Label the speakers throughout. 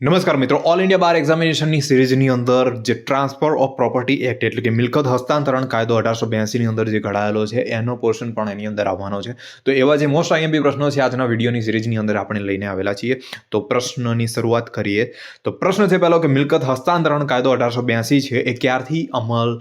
Speaker 1: નમસ્કાર મિત્રો all India બાર એક્ઝામિનેશનની સિરીઝની અંદર જે ટ્રાન્સફર ઓફ પ્રોપર્ટી એક્ટ એટલે કે મિલકત હસ્તાંતરણ કાયદો અઢારસો બ્યાસીની અંદર જે ઘડાયેલો છે, એનો પોર્શન પણ એની અંદર આવવાનો છે. તો એવા જે મોસ્ટ આઈએમપી પ્રશ્નો છે, આજના વિડીયોની સિરીઝની અંદર આપણે લઈને આવેલા છીએ. તો પ્રશ્નની શરૂઆત કરીએ. તો પ્રશ્ન છે પહેલો કે મિલકત હસ્તાંતરણ કાયદો અઢારસો બ્યાસી છે, એ ક્યારથી અમલ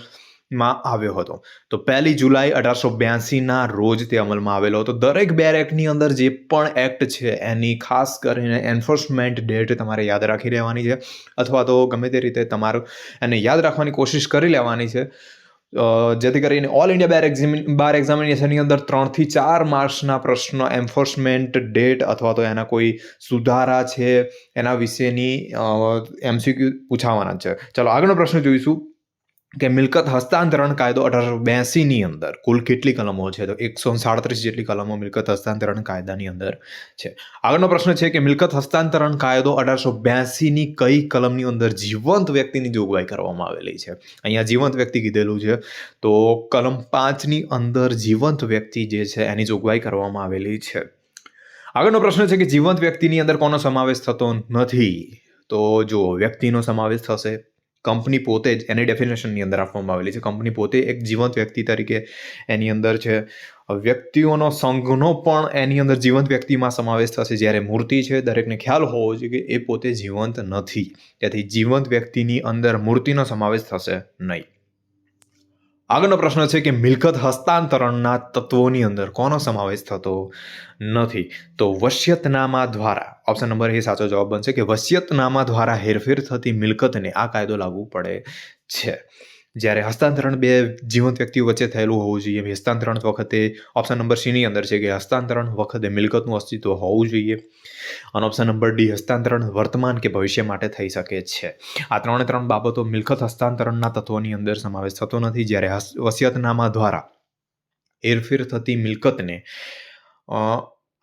Speaker 1: માં આવ્યો હતો. તો પહેલી જુલાઈ અઢારસો બ્યાસીના રોજ તે અમલમાં આવેલો હતો. દરેક બેર એક્ટની અંદર જે પણ એક્ટ છે, એની ખાસ કરીને એન્ફોર્સમેન્ટ ડેટ તમારે યાદ રાખી રહેવાની છે. અથવા તો ગમે તે રીતે તમારું એને યાદ રાખવાની કોશિશ કરી લેવાની છે. જેથી કરીને ઓલ ઇન્ડિયા બાર એક્ઝામિ બાર એક્ઝામિનેશનની અંદર ત્રણથી ચાર માર્ક્સના પ્રશ્નો એન્ફોર્સમેન્ટ ડેટ અથવા તો એના કોઈ સુધારા છે, એના વિશેની એમસીક્યુ પૂછાવાના છે. ચલો આગળનો પ્રશ્ન જોઈશું. કે મિલકત હસ્તાંતરણ કાયદો અઢારસો બ્યાસીની અંદર, કુલ કેટલી કલમો છે? તો એકસો સાડત્રીસ જેટલી કલમો મિલકત હસ્તાંતરણ કાયદાની અંદર છે. આગળનો પ્રશ્ન છે કે મિલકત હસ્તાંતરણ કાયદો અઢારસો બ્યાસીની કઈ કલમની અંદર જીવંત વ્યક્તિની જોગવાઈ કરવામાં આવેલી છે? અહીંયા જીવંત વ્યક્તિ કીધેલું છે. તો કલમ પાંચની અંદર જીવંત વ્યક્તિ જે છે એની જોગવાઈ કરવામાં આવેલી છે. આગળનો પ્રશ્ન છે કે જીવંત વ્યક્તિની અંદર કોનો સમાવેશ થતો નથી? તો જો વ્યક્તિનો સમાવેશ થશે. કંપની પોતે જ એની ડેફિનેશનની અંદર આપવામાં આવેલી છે. કંપની પોતે એક જીવંત વ્યક્તિ તરીકે એની અંદર છે. વ્યક્તિઓનો સંઘનો પણ એની અંદર જીવંત વ્યક્તિમાં સમાવેશ થશે. જ્યારે મૂર્તિ છે, દરેકને ખ્યાલ હોવો જોઈએ કે એ પોતે જીવંત નથી. તેથી જીવંત વ્યક્તિની અંદર મૂર્તિનો સમાવેશ થશે નહીં. આગળનો પ્રશ્ન છે કે મિલકત હસ્તાંતરણના તત્વોની અંદર કોનો સમાવેશ થતો નથી? તો વસિયતનામા દ્વારા. ઓપ્શન નંબર એ સાચો જવાબ બનશે કે વસિયતનામા દ્વારા હેરફેર થતી મિલકતને આ કાયદો લાગુ પડે છે. જ્યારે હસ્તાંતરણ બે જીવંત વ્યક્તિઓ વચ્ચે થયેલું હોવું જોઈએ. હસ્તાંતરણ વખતે ઓપ્શન નંબર સીની અંદર છે કે હસ્તાંતરણ વખતે મિલકતનું અસ્તિત્વ હોવું જોઈએ. અને ઓપ્શન નંબર ડી હસ્તાંતરણ વર્તમાન કે ભવિષ્ય માટે થઈ શકે છે. આ ત્રણે ત્રણ બાબતો મિલકત હસ્તાંતરણના તત્વોની અંદર સમાવેશ થતો નથી. જ્યારે વસિયતનામા દ્વારા હેરફેર થતી મિલકતને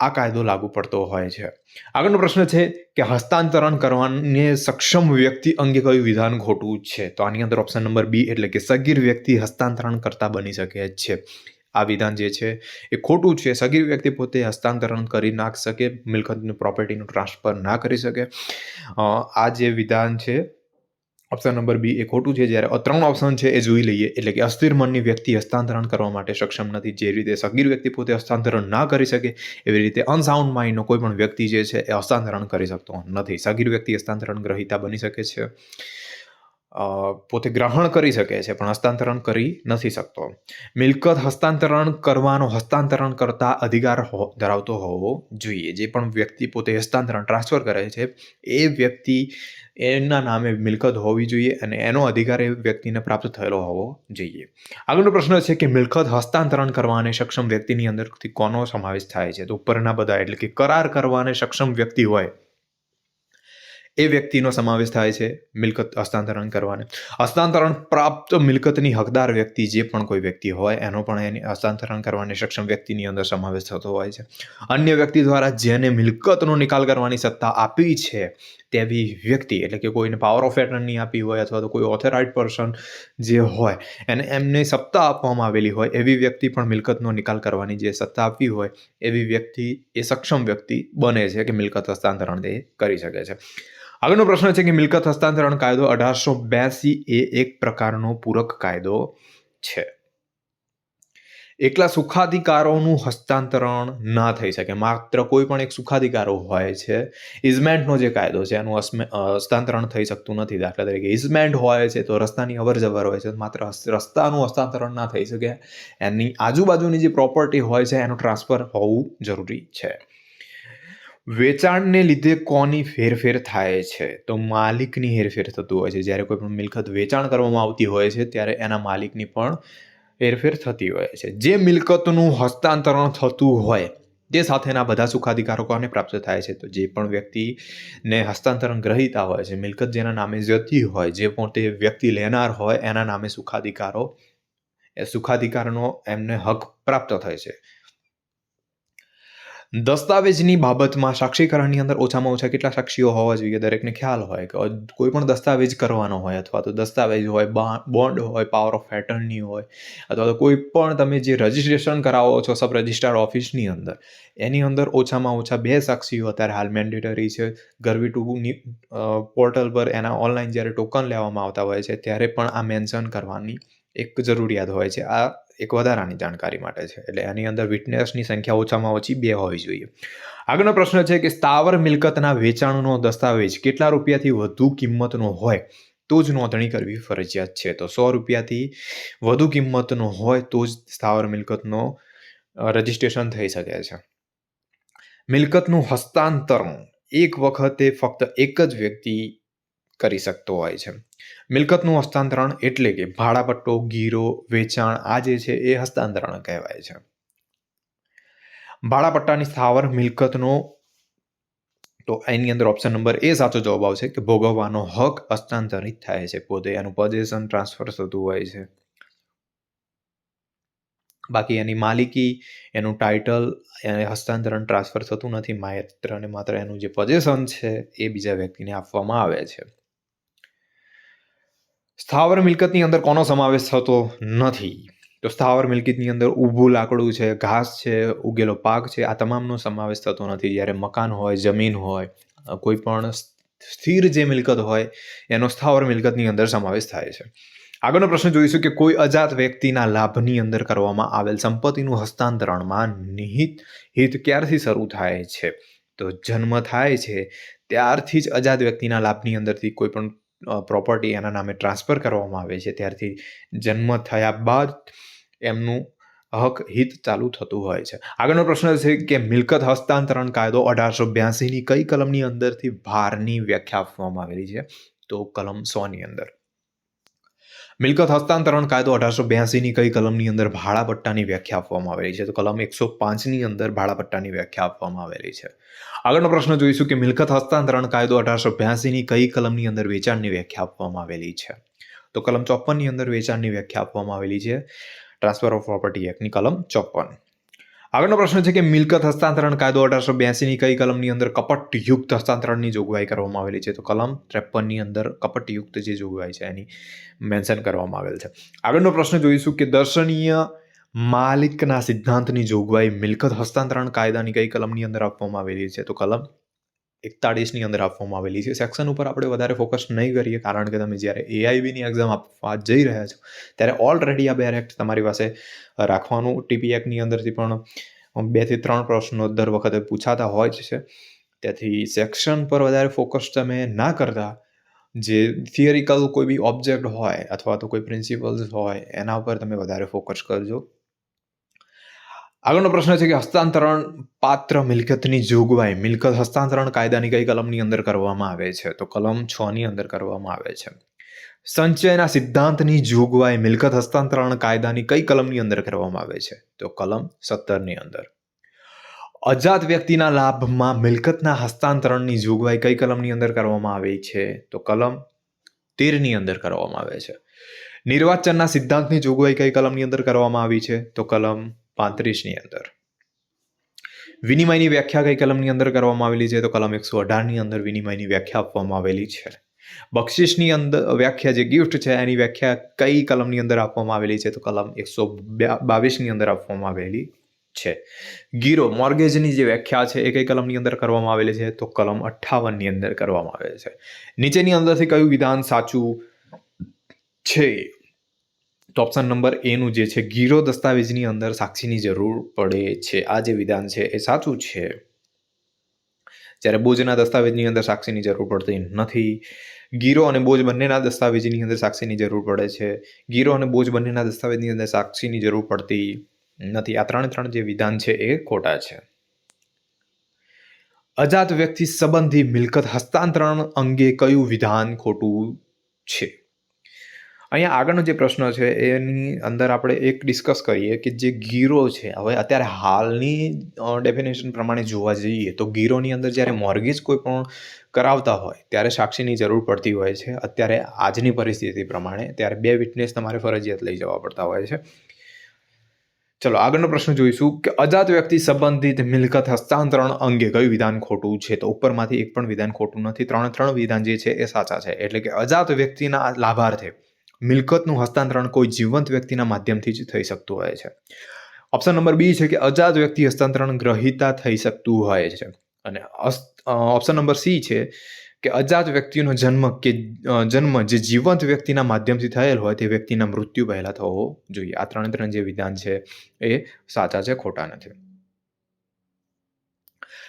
Speaker 1: આ કાયદો લાગુ પડતો હોય છે. આગળનો પ્રશ્ન છે કે હસ્તાંતરણ કરવાને સક્ષમ વ્યક્તિ અંગે કયું વિધાન ખોટું છે? તો આની અંદર ઓપ્શન નંબર બી એટલે કે સગીર વ્યક્તિ હસ્તાંતરણ કરતા બની શકે છે. આ વિધાન જે છે એ ખોટું છે. સગીર વ્યક્તિ પોતે હસ્તાંતરણ કરી ના શકે, મિલકતનું પ્રોપર્ટીનું ટ્રાન્સફર ના કરી શકે. આ જે વિધાન છે ઓપ્શન નંબર બી એ ખોટું છે. જ્યારે ત્રણ ઓપ્શન છે એ જોઈ લઈએ, એટલે કે અસ્થિર મનની વ્યક્તિ હસ્તાંતરણ કરવા માટે સક્ષમ નથી. જે રીતે સગીર વ્યક્તિ પોતે હસ્તાંતરણ ના કરી શકે, એવી રીતે અનસાઉન્ડ માઇન્ડનો કોઈ પણ વ્યક્તિ જે છે એ હસ્તાંતરણ કરી શકતો નથી. સગીર વ્યક્તિ હસ્તાંતરણ ગ્રહિતા બની શકે છે. પોતે ગ્રહણ કરી શકે છે, પણ હસ્તાંતરણ કરી નથી શકતો. મિલકત હસ્તાંતરણ કરવાનો હસ્તાંતરણ કરતા અધિકાર ધરાવતો હોવો જોઈએ. જે પણ વ્યક્તિ પોતે હસ્તાંતરણ ટ્રાન્સફર કરે છે, એ વ્યક્તિ એના નામે મિલકત હોવી જોઈએ અને એનો અધિકાર એ વ્યક્તિને પ્રાપ્ત થયેલો હોવો જોઈએ. આગળનો પ્રશ્ન છે કે મિલકત હસ્તાંતરણ કરવાને સક્ષમ વ્યક્તિની અંદરથી કોનો સમાવેશ થાય છે? તો ઉપરના બધા, એટલે કે કરાર કરવાને સક્ષમ વ્યક્તિ હોય એ વ્યક્તિનો સમાવેશ થાય છે મિલકત હસ્તાંતરણ કરવાને. હસ્તાંતરણ પ્રાપ્ત મિલકતની હકદાર વ્યક્તિ જે પણ કોઈ વ્યક્તિ હોય, એનો પણ એની હસ્તાંતરણ કરવાની સક્ષમ વ્યક્તિની અંદર સમાવેશ થતો હોય છે. અન્ય વ્યક્તિ દ્વારા જેને મિલકતનો નિકાલ કરવાની સત્તા આપી છે, તેવી વ્યક્તિ, એટલે કે કોઈને પાવર ઓફ એટર્ની આપી હોય અથવા તો કોઈ ઓથોરાઇઝ પર્સન જે હોય, એને એમને સત્તા આપવામાં આવેલી હોય, એવી વ્યક્તિ પણ મિલકતનો નિકાલ કરવાની જે સત્તા આપી હોય, એવી વ્યક્તિ એ સક્ષમ વ્યક્તિ બને છે કે મિલકત હસ્તાંતરણ તે કરી શકે છે. આગળનો પ્રશ્ન છે કે મિલકત હસ્તાંતરણ કાયદો અઢારસો બ્યાસી એ એક પ્રકારનો પૂરક કાયદો છે. એકલા સુખાધિકારોનું હસ્તાંતરણ ના થઈ શકે. માત્ર કોઈ પણ એક સુખાધિકારો હોય છે. ઇઝમેન્ટનો જે કાયદો છે, એનું હસ્તાંતરણ થઈ શકતું નથી દાખલા તરીકે. ઇઝમેન્ટ હોય છે તો રસ્તાની અવર જવર હોય છે. માત્ર રસ્તાનું હસ્તાંતરણ ના થઈ શકે. એની આજુબાજુની જે પ્રોપર્ટી હોય છે, એનું ટ્રાન્સફર હોવું જરૂરી છે. વેચાણને લીધે કોની હેરફેર થાય છે? તો માલિકની હેરફેર થતું હોય છે. જ્યારે કોઈ પણ મિલકત વેચાણ કરવામાં આવતી હોય છે, ત્યારે એના માલિકની પણ હેરફેર થતી હોય છે. જે મિલકતનું હસ્તાંતરણ થતું હોય, તે સાથેના બધા સુખાધિકારો કોને પ્રાપ્ત થાય છે. તો જે પણ વ્યક્તિને હસ્તાંતરણ ગ્રહિતા હોય છે, મિલકત જેના નામે જતી હોય, જે પોતે વ્યક્તિ લેનાર હોય, એના નામે સુખાધિકારો, એ સુખાધિકારનો એમને હક પ્રાપ્ત થાય છે. દસ્તાવેજની બાબતમાં સાક્ષીકરણની અંદર ઓછામાં ઓછા કેટલા સાક્ષીઓ હોવા જોઈએ દરેકને ખ્યાલ હોય કે કોઈ પણ દસ્તાવેજ કરવાનો હોય અથવા તો દસ્તાવેજ હોય બોન્ડ હોય પાવર ઓફ એટર્ની હોય અથવા તો કોઈ પણ તમે જે રજિસ્ટ્રેશન કરાવો છો સબ રજિસ્ટ્રાર ઓફિસની અંદર, એની અંદર ઓછામાં ઓછા બે સાક્ષીઓ અત્યારે હાલ મેન્ડેટરી છે. ગરવી ટુની પોર્ટલ પર એના ઓનલાઈન જ્યારે ટોકન લેવામાં આવતા હોય છે, ત્યારે પણ આ મેન્શન કરવાની એક જરૂરિયાત હોય છે. આ એક વધારાની જાણકારી માટે છે. એટલે એની અંદર વિટનેસની સંખ્યા ઓછામાં ઓછી બે હોવી જોઈએ. આગળનો પ્રશ્ન છે કે સ્થાવર મિલકતના વેચાણનો દસ્તાવેજ કેટલા રૂપિયાથી વધુ કિંમતનો હોય તો જ નોંધણી કરવી ફરજિયાત છે. તો સો રૂપિયાથી વધુ કિંમતનો હોય તો જ સ્થાવર મિલકતનો રજિસ્ટ્રેશન થઈ શકે છે. મિલકતનું હસ્તાંતરણ એક વખતે ફક્ત એક જ વ્યક્તિ કરી શકતો હોય છે. મિલકતનું હસ્તાંતરણ એટલે કે ભાડાપટ્ટો, ગીરો, વેચાણ આ જે છે એ હસ્તાંતરણ કહેવાય છે. ભાડાપટ્ટાની સ્થાવર મિલકતનો તો એની અંદર ઓપ્શન નંબર એ સાચો જવાબ આવશે કે ભોગવવાનો હક હસ્તાંતરિત થાય છે. પોતે એનું પોઝેશન ટ્રાન્સફર થતું હોય છે. બાકી એની માલિકી, એનું ટાઇટલ એને હસ્તાંતરણ ટ્રાન્સફર થતું નથી માત્ર અને માત્ર એનું જે પોઝેશન છે એ બીજા વ્યક્તિને આપવામાં આવે છે. સ્થાવર મિલકતની અંદર કોનો સમાવેશ થતો નથી? તો સ્થાવર મિલકતની અંદર ઊભું લાકડું છે, ઘાસ છે, ઉગેલો પાક છે, આ તમામનો સમાવેશ થતો નથી. જ્યારે મકાન હોય, જમીન હોય કોઈ પણ સ્થિર જે મિલકત હોય, એનો સ્થાવર મિલકતની અંદર સમાવેશ થાય છે. આગળનો પ્રશ્ન જોઈશું કે કોઈ અજાત વ્યક્તિના લાભની અંદર કરવામાં આવેલ સંપત્તિનું હસ્તાંતરણમાં નિહિત હિત ક્યારથી શરૂ થાય છે? તો જન્મ થાય છે, ત્યારથી જ અજાત વ્યક્તિના લાભની અંદરથી કોઈ પણ પ્રોપર્ટી એના નામે ટ્રાન્સફર કરવામાં આવે છે. ત્યારથી જન્મ થયા બાદ એમનું હક હિત ચાલુ થતું હોય છે. આગળનો પ્રશ્ન છે કે મિલકત હસ્તાંતરણ કાયદો અઢારસો બ્યાસીની કઈ કલમની અંદરથી ભારની વ્યાખ્યા આપવામાં આવેલી છે? તો કલમ સોની અંદર. મિલકત હસ્તાંતરણ કાયદો અઢારસો બ્યાસીની કઈ કલમની અંદર ભાડાપટ્ટાની વ્યાખ્યા આપવામાં આવેલી છે? તો કલમ એકસો પાંચની અંદર ભાડાપટ્ટાની વ્યાખ્યા આપવામાં આવેલી છે. આગળનો પ્રશ્ન જોઈશું કે મિલકત હસ્તાંતરણ કાયદો અઢારસો બ્યાસીની કઈ કલમની અંદર વેચાણની વ્યાખ્યા આપવામાં આવેલી છે? તો કલમ ચોપ્પનની અંદર વેચાણની વ્યાખ્યા આપવામાં આવેલી છે. ટ્રાન્સફર ઓફ પ્રોપર્ટી એક્ટની કલમ ચોપન આગળનો પ્રશ્ન છે કે મિલકત હસ્તાંતરણ કાયદો અઢારસો બ્યાસીની કઈ કલમની અંદર કપટયુક્ત હસ્તાંતરણની જોગવાઈ કરવામાં આવેલી છે? તો કલમ ત્રેપનની અંદર કપટયુક્ત જે જોગવાઈ છે એની મેન્શન કરવામાં આવેલ છે. આગળનો પ્રશ્ન જોઈશું કે દર્શનીય માલિકના સિદ્ધાંતની જોગવાઈ મિલકત હસ્તાંતરણ કાયદાની કઈ કલમની અંદર આપવામાં આવેલી છે? તો કલમ એકતાળીસની અંદર આપવામાં આવેલી છે. સેક્શન ઉપર આપણે વધારે ફોકસ નહીં કરીએ, કારણ કે તમે જ્યારે એઆઈબીની એક્ઝામ આપવા જઈ રહ્યા છો, ત્યારે ઓલરેડી આ બે એક્ટ તમારી પાસે રાખવાનું. ટીપી એક્ટની અંદરથી પણ બેથી ત્રણ પ્રશ્નો દર વખતે પૂછાતા હોય જ છે. તેથી સેક્શન પર વધારે ફોકસ તમે ના કરતા, જે થિયરિકલ કોઈ બી ઓબ્જેક્ટ હોય અથવા તો કોઈ પ્રિન્સિપલ્સ હોય, એના ઉપર તમે વધારે ફોકસ કરજો. આગળનો પ્રશ્ન છે કે હસ્તાંતરણ પાત્ર મિલકતની જોગવાઈ, મિલકત હસ્તાંતરણ કાયદાની કઈ કલમની અંદર કરવામાં આવે છે? તો કલમ છ ની અંદર કરવામાં આવે છે. સંચયના સિદ્ધાંતની જોગવાઈ, મિલકત હસ્તાંતરણ કાયદાની કઈ કલમની અંદર કરવામાં આવે છે? તો કલમ સત્તરની અંદર. અજાત વ્યક્તિના લાભમાં મિલકતના હસ્તાંતરણની જોગવાઈ કઈ કલમની અંદર કરવામાં આવી છે? તો કલમ તેરની અંદર કરવામાં આવે છે. નિર્વાચનના સિદ્ધાંતની જોગવાઈ કઈ કલમની અંદર કરવામાં આવી છે? તો કલમ પાંત્રીસની અંદર. વિનિમયની વ્યાખ્યા કઈ કલમની અંદર કરવામાં આવેલી છે? તો કલમ એકસો અઢારની અંદર વિનિમયની વ્યાખ્યા આપવામાં આવેલી છે. બક્ષિસની અંદર વ્યાખ્યા જે ગિફ્ટ છે, એની વ્યાખ્યા કઈ કલમની અંદર આપવામાં આવેલી છે? તો કલમ એકસો બાવીસની અંદર આપવામાં આવેલી છે. ગીરો, મોર્ગેજની જે વ્યાખ્યા છે, એ કઈ કલમની અંદર કરવામાં આવેલી છે? તો કલમ અઠ્ઠાવનની અંદર કરવામાં આવેલ છે. નીચેની અંદરથી કયું વિધાન સાચું છે? તો ઓપ્શન નંબર એનું જે છે, ગીરો દસ્તાવેજની અંદર સાક્ષીની જરૂર પડે છે. આ જે વિધાન છે એ સાચું છે. જ્યારે બોજના દસ્તાવેજની અંદર સાક્ષીની જરૂર પડતી નથી, ગીરો અને બોજ બંનેના દસ્તાવેજની અંદર સાક્ષીની જરૂર પડે છે. ગીરો અને બોજ બંનેના દસ્તાવેજની અંદર સાક્ષીની જરૂર પડતી નથી. આ ત્રણે ત્રણ જે વિધાન છે એ ખોટા છે. અજાત વ્યક્તિ સંબંધી મિલકત હસ્તાંતરણ અંગે કયું વિધાન ખોટું છે? અહીંયા આગળનો જે પ્રશ્ન છે, એની અંદર આપણે એક ડિસ્કસ કરીએ કે જે ગીરો છે, હવે અત્યારે હાલની ડેફિનેશન પ્રમાણે જોવા જઈએ તો ગીરોની અંદર જ્યારે મોર્ગેજ કોઈ પણ કરાવતા હોય, ત્યારે સાક્ષીની જરૂર પડતી હોય છે. અત્યારે આજની પરિસ્થિતિ પ્રમાણે ત્યારે બે વિટનેસ તમારે ફરજિયાત લઈ જવા પડતા હોય છે. ચલો, આગળનો પ્રશ્ન જોઈશું કે અજાત વ્યક્તિ સંબંધિત મિલકત હસ્તાંતરણ અંગે કયું વિધાન ખોટું છે? તો ઉપરમાંથી એક પણ વિધાન ખોટું નથી. ત્રણે ત્રણ વિધાન જે છે એ સાચા છે. એટલે કે અજાત વ્યક્તિના લાભાર્થે મિલકતનું હસ્તાંતરણ કોઈ જીવંત વ્યક્તિના માધ્યમથી જ થઈ શકતું હોય છે. ઓપ્શન નંબર બી છે કે અજાત વ્યક્તિ હસ્તાંતરણ ગ્રહિતા થઈ શકતું હોય છે. અને ઓપ્શન નંબર સી છે કે અજાત વ્યક્તિનો જન્મ કે જન્મ જે જીવંત વ્યક્તિના માધ્યમથી થયેલ હોય તે વ્યક્તિના મૃત્યુ પહેલા થવો જોઈએ. આ ત્રણે ત્રણ જે વિધાન છે એ સાચા છે, ખોટા નથી.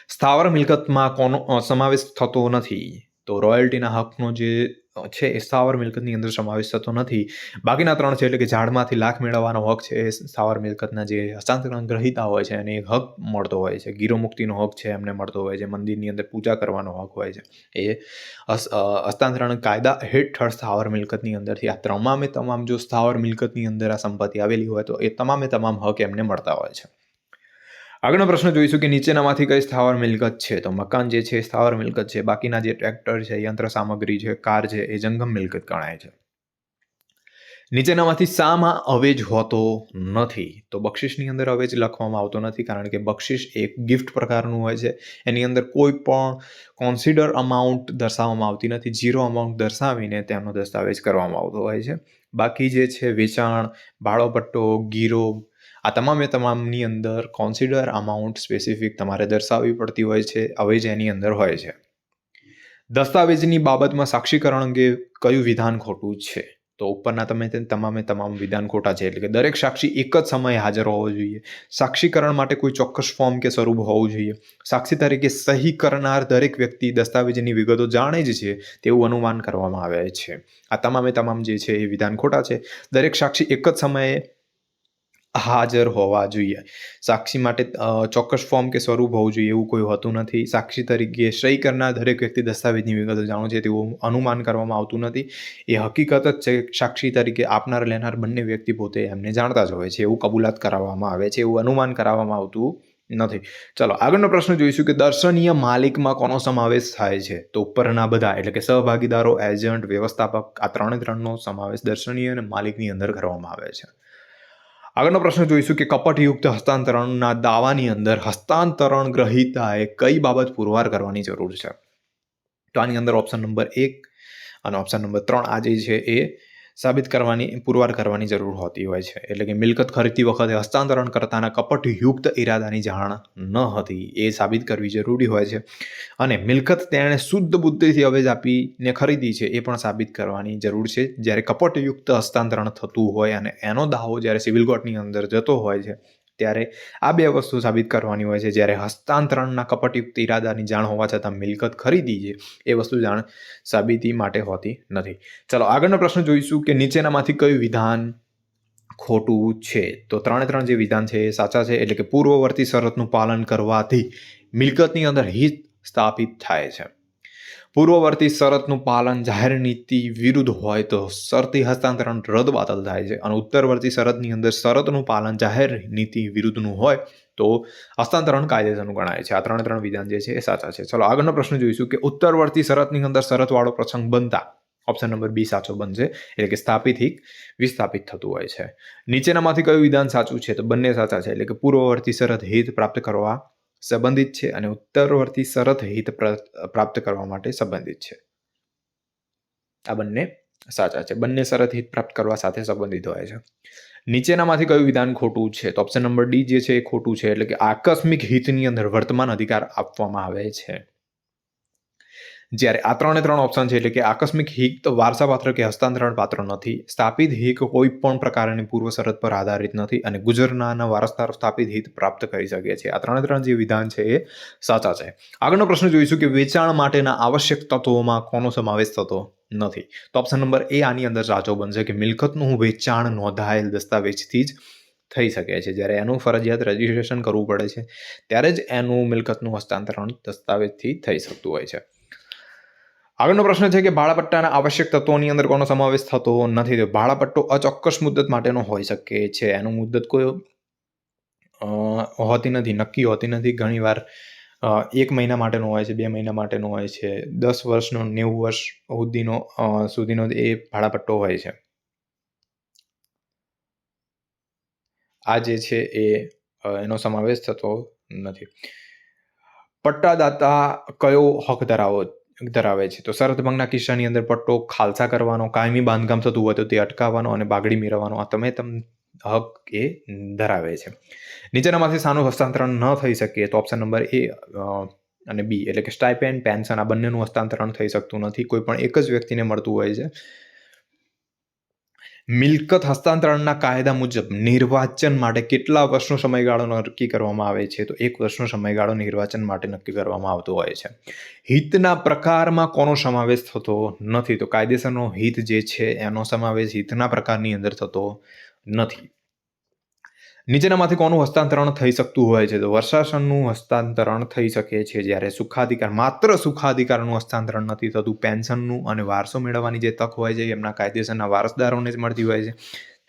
Speaker 1: સ્થાવર મિલકતમાં કોનો સમાવેશ થતો નથી. તો રોયલ્ટીના હકનો જે છે, એ સ્થાવર મિલકતની અંદર સમાવેશ થતો નથી. બાકીના ત્રણ છે એટલે કે ઝાડમાંથી લાખ મેળવવાનો હક છે, એ સ્થાવર મિલકતના જે હસ્તાંતરણ ગ્રહિતા હોય છે એને એક હક મળતો હોય છે. ગીરો મુક્તિનો હક છે એમને મળતો હોય છે. મંદિરની અંદર પૂજા કરવાનો હક હોય છે. એ હસ્તાંતરણ કાયદા હેઠળ સ્થાવર મિલકતની અંદરથી આ તમામે તમામ જો સ્થાવર મિલકતની અંદર આ સંપત્તિ આવેલી હોય તો એ તમામે તમામ હક એમને મળતા હોય છે. આગળનો પ્રશ્ન જોઈશું કે નીચેનામાંથી કઈ સ્થાવર મિલકત છે? તો મકાન જે છે સ્થાવર મિલકત છે. બાકીના જે ટ્રેક્ટર છે, યંત્ર સામગ્રી છે, કાર છે, એ જંગમ મિલકત ગણાય છે. નીચેનામાંથી શામાં અવેજ હોતો નથી. તો બક્ષિસની અંદર અવેજ લખવામાં આવતો નથી કારણ કે બક્ષિસ એક ગિફ્ટ પ્રકારનું હોય છે. એની અંદર કોઈ પણ કોન્સિડર અમાઉન્ટ દર્શાવવામાં આવતી નથી. ઝીરો અમાઉન્ટ દર્શાવીને તેનો દસ્તાવેજ કરવામાં આવતો હોય છે. બાકી જે છે વેચાણ ભાડોપટ્ટો ગીરો આ તમામે તમામની અંદર કોન્સિડર અમાઉન્ટ સ્પેસિફિક તમારે દર્શાવવી પડતી હોય છે અવેજ એની અંદર હોય છે. દસ્તાવેજની બાબતમાં સાક્ષીકરણ અંગે કયું વિધાન ખોટું છે? તો ઉપરના તમે તમામે તમામ વિધાન ખોટા છે, એટલે કે દરેક સાક્ષી એક જ સમયે હાજર હોવો જોઈએ. સાક્ષીકરણ માટે કોઈ ચોક્કસ ફોર્મ કે સ્વરૂપ હોવું જોઈએ. સાક્ષી તરીકે સહી કરનાર દરેક વ્યક્તિ દસ્તાવેજની વિગતો જાણે જ છે, તેવું અનુમાન કરવામાં આવે છે. આ તમામે તમામ જે છે એ વિધાન ખોટા છે. દરેક સાક્ષી એક જ સમયે હાજર હોવા જોઈએ. સાક્ષી માટે ચોક્કસ ફોર્મ કે સ્વરૂપ હોવું જોઈએ એવું કોઈ હોતું નથી. સાક્ષી તરીકે સહી કરનાર દરેક વ્યક્તિ દસ્તાવેજની વિગતો જાણો છે તેવું અનુમાન કરવામાં આવતું નથી. એ હકીકત જ છે સાક્ષી તરીકે આપનાર, લેનાર બંને વ્યક્તિ પોતે એમને જાણતા જ હોય છે. એવું કબૂલાત કરાવવામાં આવે છે, એવું અનુમાન કરાવવામાં આવતું નથી. ચલો, આગળનો પ્રશ્ન જોઈશું કે દર્શનીય માલિકમાં કોનો સમાવેશ થાય છે? તો ઉપરના બધા, એટલે કે સહભાગીદારો, એજન્ટ, વ્યવસ્થાપક, આ ત્રણે ત્રણનો સમાવેશ દર્શનીય અને માલિકની અંદર કરવામાં આવે છે. આગળનો પ્રશ્ન જોઈશું કે કપટયુક્ત હસ્તાંતરણના દાવાની અંદર હસ્તાંતરણ ગ્રહિતાએ કઈ બાબત પુરવાર કરવાની જરૂર છે? તો આની અંદર ઓપ્શન નંબર એક અને ઓપ્શન નંબર ત્રણ આ જે છે એ સાબિત કરવાની, પુરવાર કરવાની જરૂર હોતી હોય છે. એટલે કે મિલકત ખરીદતી વખતે હસ્તાંતરણ કરતાના કપટયુક્ત ઈરાદાની જાણ ન હતી. એ સાબિત કરવી જરૂરી હોય છે. અને મિલકત તેણે શુદ્ધ બુદ્ધિથી અવેજ આપીને ખરીદી છે, એ પણ સાબિત કરવાની જરૂર છે. જ્યારે કપટયુક્ત હસ્તાંતરણ થતું હોય અને એનો દાવો જ્યારે સિવિલ કોર્ટની અંદર જતો હોય છે ત્યારે આ બે વસ્તુ સાબિત કરવાની હોય છે. જ્યારે હસ્તાંતરણના કપટયુક્ત ઈરાદાની જાણ હોવા છતાં મિલકત ખરીદી છે, એ વસ્તુ જાણ સાબિતી માટે હોતી નથી. ચલો, આગળનો પ્રશ્ન જોઈશું કે નીચેનામાંથી કયું વિધાન ખોટું છે? તો ત્રણે ત્રણ જે વિધાન છે એ સાચા છે, એટલે કે પૂર્વવર્તી શરતનું પાલન કરવાથી મિલકતની અંદર હિત સ્થાપિત થાય છે. પૂર્વવર્તી શરતનું પાલન જાહેર નીતિ વિરુદ્ધ હોય તો શરતી હસ્તાંતરણ રદ બાતલ થાય છે. અને ઉત્તરવર્તી શરતની અંદર શરતનું પાલન જાહેર નીતિ વિરુદ્ધનું હોય તો હસ્તાંતરણ કાયદેસરનું ગણાય છે. આ ત્રણે ત્રણ વિધાન જે છે એ સાચા છે. ચલો, આગળનો પ્રશ્ન જોઈશું કે ઉત્તરવર્તી શરતની અંદર શરતવાળો પ્રસંગ બનતા ઓપ્શન નંબર બી સાચો બનશે એટલે કે સ્થાપિત હિક વિસ્થાપિત થતું હોય છે. નીચેનામાંથી કયું વિધાન સાચું છે? તો બંને સાચા છે. એટલે કે પૂર્વવર્તી શરત હિત પ્રાપ્ત કરવા સંબંધિત છે અને ઉત્તરવર્તી શરત હિત પ્ર- પ્રાપ્ત કરવા માટે સંબંધિત છે. આ બંને સાચા છે. બંને શરત હિત પ્રાપ્ત કરવા સાથે સંબંધિત હોય છે. નીચેનામાંથી કયું વિધાન ખોટું છે? તો ઓપ્શન નંબર ડી જે છે એ ખોટું છે, એટલે કે આકસ્મિક હિતની અંદર વર્તમાન અધિકાર આપવામાં આવે છે. જ્યારે આ ત્રણે ત્રણ ઓપ્શન છે એટલે કે આકસ્મિક હિક તો વારસાપાત્ર કે હસ્તાંતરણ પાત્ર નથી, સ્થાપિત હિક કોઈ પણ પ્રકારની પૂર્વ શરત પર આધારિત નથી અને ગુજરનારના વારસદાર સ્થાપિત હિત પ્રાપ્ત કરી શકે છે. આ ત્રણે ત્રણ જે વિધાન છે એ સાચા છે. આગળનો પ્રશ્ન જોઈશું કે વેચાણ માટેના આવશ્યક તત્વોમાં કોનો સમાવેશ થતો નથી. તો ઓપ્શન નંબર એ આની અંદર સાચો બનશે કે મિલકતનું વેચાણ નોંધાયેલ દસ્તાવેજથી જ થઈ શકે છે. જ્યારે એનું ફરજિયાત રજીસ્ટ્રેશન કરવું પડે છે, ત્યારે જ એનું મિલકતનું હસ્તાંતરણ દસ્તાવેજથી થઈ શકતું હોય છે. આગળનો પ્રશ્ન છે કે ભાડાપટ્ટાના આવશ્યક તત્વોની અંદર કોનો સમાવેશ થતો નથી, તો ભાડાપટ્ટો અચોક્કસ મુદ્દત માટેનો હોઈ શકે છે. એનું મુદ્દત કોઈ હોતી નથી, નક્કી હોતી નથી. ઘણીવાર એક મહિના માટેનો હોય છે, બે મહિના માટેનો હોય છે, દસ વર્ષનો, નેવું વર્ષ સુધીનો સુધીનો એ ભાડાપટ્ટો હોય છે. આ જે છે એ એનો સમાવેશ થતો નથી. પટ્ટાદાતા કયો હક ધરાવો ધરાવે છે. તો શરત ભંગના કિસ્સાની અંદર પટ્ટો ખાલસા કરવાનો, કાયમી બાંધકામ થતું હોય તો તે અટકાવવાનો અને બાગડી મેળવવાનો આ તમે તમ, હક એ ધરાવે છે. નીચેનામાંથી સાનું હસ્તાંતરણ ન થઈ શકે તો ઓપ્શન નંબર એ અને બી એટલે કે સ્ટાઇપેન્ડ પેન્શન આ બંનેનું હસ્તાંતરણ થઈ શકતું નથી. કોઈ પણ એક જ વ્યક્તિને મળતું હોય છે. મિલકત હસ્તાંતરણના કાયદા મુજબ નિર્વાચન માટે કેટલા વર્ષનો સમયગાળો નક્કી કરવામાં આવે છે? તો એક વર્ષનો સમયગાળો નિર્વાચન માટે નક્કી કરવામાં આવતો હોય છે. હિતના પ્રકારમાં કોનો સમાવેશ થતો નથી? તો કાયદેસરનો હિત જે છે, એનો સમાવેશ હિતના પ્રકારની અંદર થતો નથી. નીચેનામાંથી કોનું હસ્તાંતરણ થઈ શકતું હોય છે? તો વર્ષાસનનું હસ્તાંતરણ થઈ શકે છે જ્યારે સુખાધિકાર, માત્ર સુખાધિકારનું હસ્તાંતરણ નથી થતું. પેન્શનનું અને વારસો મેળવવાની જે તક હોય છે, એમના કાયદેસરના વારસદારોને જ મળતી હોય છે.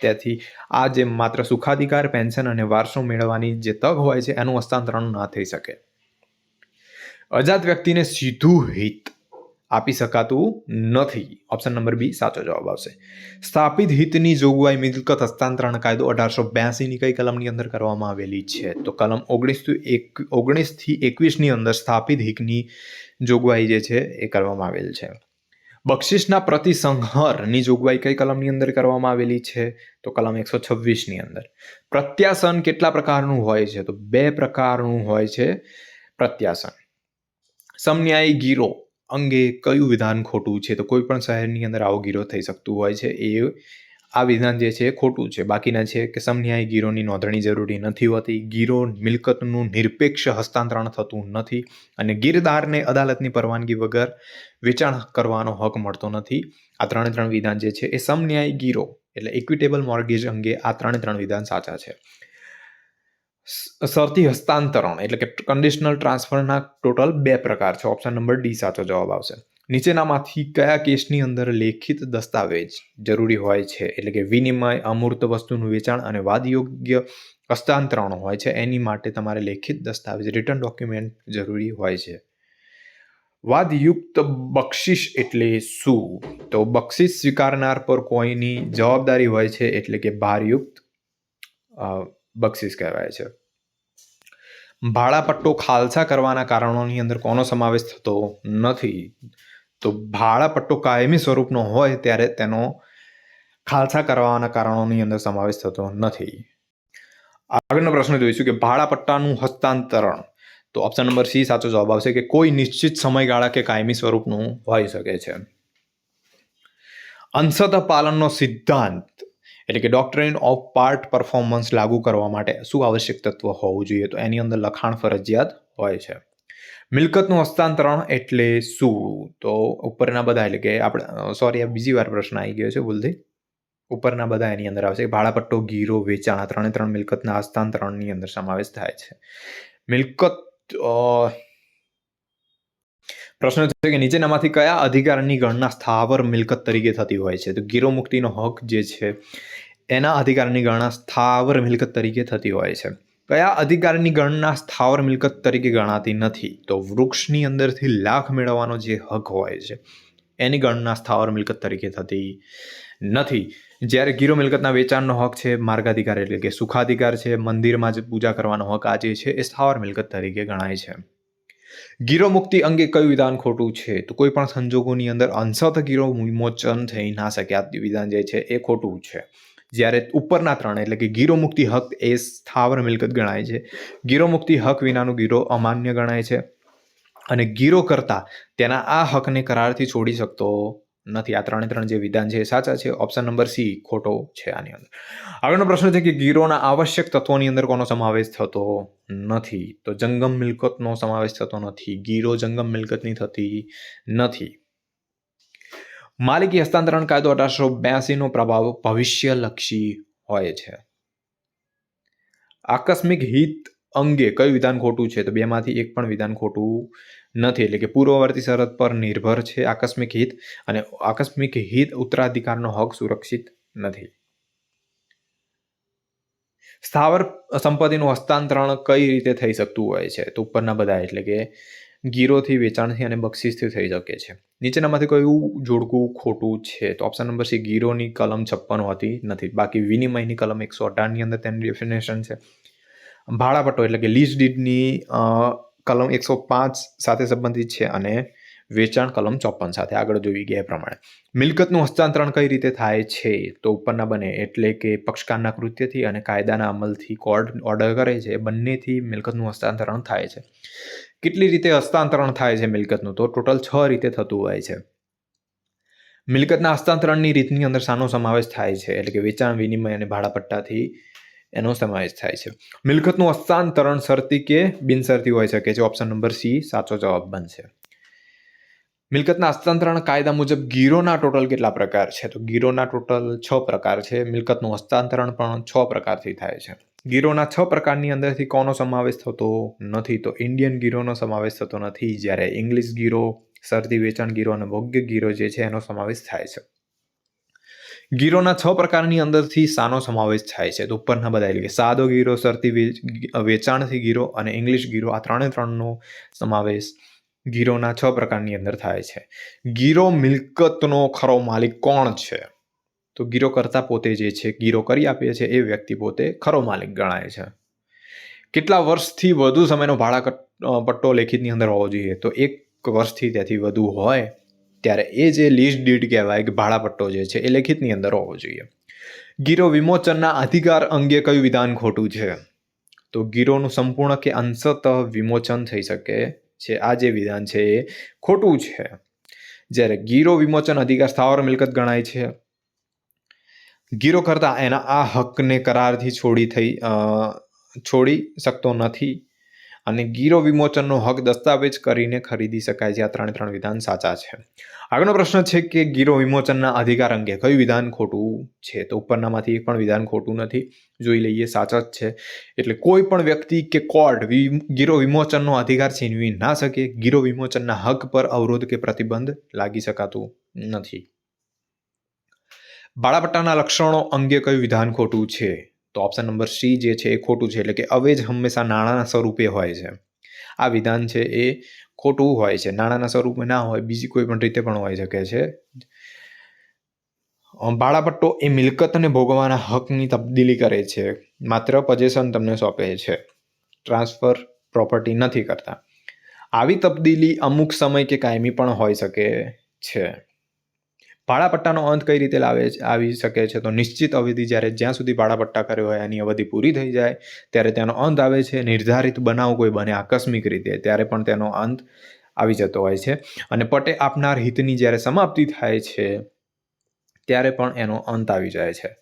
Speaker 1: તેથી આ જે માત્ર સુખાધિકાર, પેન્શન અને વારસો મેળવવાની જે તક હોય છે, એનું હસ્તાંતરણ ન થઈ શકે. અજાત વ્યક્તિને સીધું હિત આપી શકાતું નથી. ઓપ્શન નંબર બી સાચો જવાબ આવશે. સ્થાપિત હિતની જોગવાઈ મિલકત હસ્તાંતરણ કાયદો અઢારસો બ્યાસીની કઈ કલમની અંદર કરવામાં આવેલી છે? તો કલમ ઓગણીસથી એક ઓગણીસથી એકવીસની અંદર સ્થાપિત હિતની જોગવાઈ જે છે એ કરવામાં આવેલ છે. બક્ષિસના પ્રતિસંહરની જોગવાઈ કઈ કલમની અંદર કરવામાં આવેલી છે? તો કલમ એકસો છવ્વીસની અંદર. પ્રત્યાસન કેટલા પ્રકારનું હોય છે? તો બે પ્રકારનું હોય છે પ્રત્યાસન સમન્યાયી ગીરો અંગે કયું વિધાન ખોટું છે? તો કોઈ પણ શહેરની અંદર આવો ગીરો થઈ શકતું હોય છે. એ આ વિધાન જે છે ખોટું છે. બાકીના છે કે સમન્યાય ગીરોની નોંધણી જરૂરી નથી હોતી. ગીરો મિલકતનું નિરપેક્ષ હસ્તાંતરણ થતું નથી અને ગીરદારને અદાલતની પરવાનગી વગર વેચાણ કરવાનો હક મળતો નથી. આ ત્રણે ત્રણ વિધાન જે છે એ સમન્યાય ગીરો એટલે ઇક્વિટેબલ મોર્ગેજ અંગે આ ત્રણે ત્રણ વિધાન સાચા છે. શરતી હસ્તાંતરણ એટલે કે કન્ડિશનલ ટ્રાન્સફરના ટોટલ બે પ્રકાર છે. ઓપ્શન નંબર ડી સાચો જવાબ આવશે. નીચેનામાંથી કયા કેસની અંદર લેખિત દસ્તાવેજ જરૂરી હોય છે? એટલે કે વિનિમય, અમૂર્ત વસ્તુનું વેચાણ અને વાદયોગ્ય હસ્તાંતરણ હોય છે. એની માટે તમારે લેખિત દસ્તાવેજ રિટર્ન ડોક્યુમેન્ટ જરૂરી હોય છે. વાદયુક્ત બક્ષિસ એટલે શું? તો બક્ષિસ સ્વીકારનાર પર કોઈની જવાબદારી હોય છે એટલે કે ભારયુક્ત બક્ષિસ કહેવાય છે. ભાડાપટ્ટો ખાલસા કરવાના કારણોની અંદર કોનો સમાવેશ થતો નથી? તો ભાડાપટ્ટો કાયમી સ્વરૂપનો હોય ત્યારે તેનો ખાલસા કરવાના કારણોની અંદર સમાવેશ થતો નથી. આગળનો પ્રશ્ન જોઈશું કે ભાડાપટ્ટાનું હસ્તાંતરણ. તો ઓપ્શન નંબર સી સાચો જવાબ આવશે કે કોઈ નિશ્ચિત સમયગાળા કે કાયમી સ્વરૂપનું હોઈ શકે છે. અંશત પાલનનો સિદ્ધાંત. એટલે કે ડોક્ટ્રિન ઓફ પાર્ટ પરફોર્મન્સ લાગુ કરવા માટે શું આવશ્યક તત્વ હોવું જોઈએ? તો એની અંદર લખાણ ફરજિયાત હોય છે. મિલકતનું હસ્તાંતરણ એટલે શું? તો ઉપરના બધા, એટલે કે આપણે સોરી આ બીજી વાર પ્રશ્ન આવી ગયો છે, ભૂલથી. ઉપરના બધા એની અંદર આવશે. ભાડાપટ્ટો, ગીરો, વેચાણ આ ત્રણે ત્રણ મિલકતના હસ્તાંતરણની અંદર સમાવેશ થાય છે. મિલકત પ્રશ્ન છે કે નીચેનામાંથી કયા અધિકારની ગણના સ્થાવર મિલકત તરીકે થતી હોય છે? તો ગીરો મુક્તિનો હક જે છે, એના અધિકારની ગણના સ્થાવર મિલકત તરીકે થતી હોય છે. કયા અધિકારની ગણના સ્થાવર મિલકત તરીકે ગણાતી નથી? તો વૃક્ષની અંદરથી લાખ મેળવવાનો જે હક હોય છે, એની ગણના સ્થાવર મિલકત તરીકે થતી નથી. જ્યારે ગીરો મિલકતના વેચાણનો હક છે, માર્ગાધિકાર એટલે કે સુખાધિકાર છે, મંદિરમાં જે પૂજા કરવાનો હક આ જે છે, એ સ્થાવર મિલકત તરીકે ગણાય છે. ગીરો મુક્તિ અંગે કયું વિધાન ખોટું છે? તો કોઈ પણ સંજોગોની અંદર અંશત ગીરો વિમોચન થઈ ના શકે. આ વિધાન જે છે એ ખોટું છે. જ્યારે ઉપરના ત્રણ, એટલે કે ગીરો મુક્તિ હક એ સ્થાવર મિલકત ગણાય છે. ગીરો મુક્તિ હક વિનાનો ગીરો અમાન્ય ગણાય છે. અને ગીરો કરતા તેના આ હકને કરારથી છોડી શકતો નથી. આ ત્રણે ત્રણ જે વિધાન છે એ સાચા છે. ઓપ્શન નંબર સી ખોટો છે આની અંદર. આગળનો પ્રશ્ન છે કે ગીરોના આવશ્યક તત્વોની અંદર કોનો સમાવેશ થતો નથી? તો જંગમ મિલકતનો સમાવેશ થતો નથી. ગીરો જંગમ મિલકતની થતી નથી. માલિકી હસ્તાંતરણ કાયદો અઢારસો બ્યાસીનો પ્રભાવ ભવિષ્યલક્ષી હોય છે. આકસ્મિક હિત અંગે કયું વિધાન ખોટું છે? તો બેમાંથી એક પણ વિધાન ખોટું નથી. એટલે કે પૂર્વવર્તી શરત પર નિર્ભર છે આકસ્મિક હિત અને આકસ્મિક હિત ઉત્તરાધિકારનો હક સુરક્ષિત નથી. સ્થાવર સંપત્તિનું હસ્તાંતરણ કઈ રીતે થઈ શકતું હોય છે? તો ઉપરના બધા એટલે કે ગીરોથી વેચાણથી અને બક્ષિસથી થઈ શકે છે. નીચેનામાંથી કયું જોડકું ખોટું છે તો ઓપ્શન નંબર સી ગીરોની કલમ છપ્પન હોતી નથી. બાકી વિનિમયની કલમ એકસો અઢારની અંદર તેની ડેફિનેશન છે. ભાડાપટ્ટો એટલે કે લીઝ ડીડની કલમ એકસો પાંચ સાથે સંબંધિત છે અને વેચાણ કલમ ચોપન સાથે આગળ જોઈ ગયા પ્રમાણે. મિલકતનું હસ્તાંતરણ કઈ રીતે થાય છે? તો ઉપરના બને એટલે કે પક્ષકારના કૃત્યથી અને કાયદાના અમલથી કોર્ટ ઓર્ડર કરે છે બંનેથી મિલકતનું હસ્તાંતરણ થાય છે. કેટલી રીતે હસ્તાંતરણ થાય છે મિલકતનું? તો ટોટલ છ રીતે થતું હોય છે. મિલકતના હસ્તાંતરણની રીતની અંદર શાનો સમાવેશ થાય છે, એટલે કે વેચાણ, વિનિમય અને ભાડાપટ્ટાથી એનો સમાવેશ થાય છે. મિલકતનું હસ્તાંતરણ શરતી કે બિનશરતી હોઈ શકે છે. ઓપ્શન નંબર સી સાચો જવાબ બનશે. મિલકતના હસ્તાંતરણ કાયદા મુજબ ગીરોના ટોટલ કેટલા પ્રકાર છે? તો ગીરોના ટોટલ છ પ્રકાર છે. મિલકતનું હસ્તાંતરણ પણ છ પ્રકારથી થાય છે. ગીરોના છ પ્રકારની અંદરથી કોનો સમાવેશ થતો નથી? તો ઇન્ડિયન ગીરોનો સમાવેશ થતો નથી. જ્યારે ઇંગ્લિશ ગીરો, શરતી વેચાણ ગીરો અને ભોગ્ય ગીરો જે છે એનો સમાવેશ થાય છે. ગીરોના છ પ્રકારની અંદરથી સાનો સમાવેશ થાય છે. તો ઉપરના બધા એટલે કે સાદો ગીરો સરતી વેચાણથી ગીરો અને ઇંગ્લિશ ગીરો આ ત્રણે ત્રણનો સમાવેશ ગીરોના છ પ્રકારની અંદર થાય છે. ગીરો મિલકતનો ખરો માલિક કોણ છે? તો ગીરો કરતા પોતે જે છે, ગીરો કરી આપે છે, એ વ્યક્તિ પોતે ખરો માલિક ગણાય છે. કેટલા વર્ષથી વધુ સમયનો ભાડા પટ્ટો લેખિતની અંદર હોવો જોઈએ? તો એક વર્ષથી ત્યાંથી વધુ હોય ત્યારે એ જે લીઝ ડીડ કહેવાય કે ભાડાપટ્ટો જે છે, એ લેખિતની અંદર હોવો જોઈએ. ગીરો વિમોચનના અધિકાર અંગે કયું વિધાન ખોટું છે? તો ગીરોનું સંપૂર્ણ કે અંશતઃ વિમોચન થઈ શકે છે. આ જે વિધાન છે એ ખોટું છે. જ્યારે ગીરો વિમોચન અધિકાર સ્થાવર મિલકત ગણાય છે. ગીરો કરતા એના આ હકને કરારથી છોડી થઈ છોડી શકતો નથી. અને ગીરો વિમોચનનો હક દસ્તાવેજ કરીને ખરીદી શકાય છે. આ ત્રણે ત્રણ વિધાન સાચા છે. આગળનો પ્રશ્ન છે કે ગીરો વિમોચનના અધિકાર અંગે કયું વિધાન ખોટું છે? તો ઉપરનામાંથી એક પણ વિધાન ખોટું નથી. જોઈ લઈએ, સાચા જ છે. એટલે કોઈ પણ વ્યક્તિ કે કોર્ટ ગીરો વિમોચનનો અધિકાર છીનવી ના શકે, ગીરો વિમોચનના હક પર અવરોધ કે પ્રતિબંધ લાગી શકાતું નથી. ભાડાપટ્ટાના લક્ષણો અંગે કયું વિધાન ખોટું છે? તો ઓપ્શન નંબર સી જે છે એ ખોટું છે, એટલે કે અવેજ હંમેશા નાણાંના સ્વરૂપે હોય છે. આ વિધાન છે એ ખોટું હોય છે. નાણાંના સ્વરૂપે ના હોય, બીજી કોઈ પણ રીતે પણ હોઈ શકે છે. ભાડાપટ્ટો એ મિલકત અને ભોગવવાના હકની તબદીલી કરે છે. માત્ર પજેશન તમને સોંપે છે. ટ્રાન્સફર પ્રોપર્ટી નથી કરતા. આવી તબદીલી અમુક સમય કે કાયમી પણ હોઈ શકે છે. ભાડાપટ્ટાનો અંત કઈ રીતે લાવે આવી શકે છે? તો નિશ્ચિત અવધિ જ્યારે જ્યાં સુધી ભાડાપટ્ટા કર્યો હોય એની અવધિ પૂરી થઈ જાય, ત્યારે તેનો અંત આવે છે. નિર્ધારિત બનાવ કોઈ બને આકસ્મિક રીતે, ત્યારે પણ તેનો અંત આવી જતો હોય છે. અને પટે આપનાર હિતની જ્યારે સમાપ્તિ થાય છે, ત્યારે પણ એનો અંત આવી જાય છે.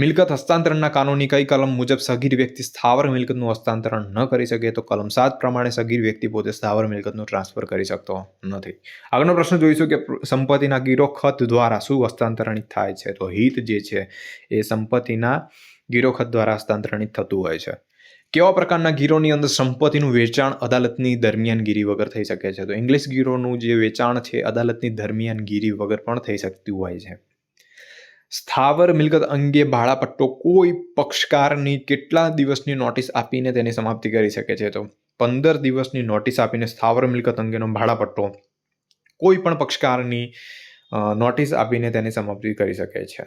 Speaker 1: મિલકત હસ્તાંતરણના કાનૂની કઈ કલમ મુજબ સગીર વ્યક્તિ સ્થાવર મિલકતનું હસ્તાંતરણ ન કરી શકે તો કલમ સાત પ્રમાણે સગીર વ્યક્તિ પોતે સ્થાવર મિલકતનું ટ્રાન્સફર કરી શકતો નથી. આગળનો પ્રશ્ન જોઈશું કે સંપત્તિના ગીરો ખત દ્વારા શું હસ્તાંતરણિત થાય છે? તો હિત જે છે એ સંપત્તિના ગીરો ખત દ્વારા હસ્તાંતરણિત થતું હોય છે. કેવા પ્રકારના ગીરોની અંદર સંપત્તિનું વેચાણ અદાલતની દરમિયાનગીરી વગર થઈ શકે છે? તો ઇંગ્લિશ ગીરોનું જે વેચાણ છે અદાલતની દરમિયાનગીરી વગર પણ થઈ શકતું હોય છે. સ્થાવર મિલકત અંગે ભાડાપટ્ટો કોઈ પક્ષકારની કેટલા દિવસની નોટિસ આપીને તેની સમાપ્તિ કરી શકે છે તો? પંદર દિવસની નોટિસ આપીને સ્થાવર મિલકત અંગેનો ભાડાપટ્ટો કોઈ પણ પક્ષકારની નોટિસ આપીને તેની સમાપ્તિ કરી શકે છે.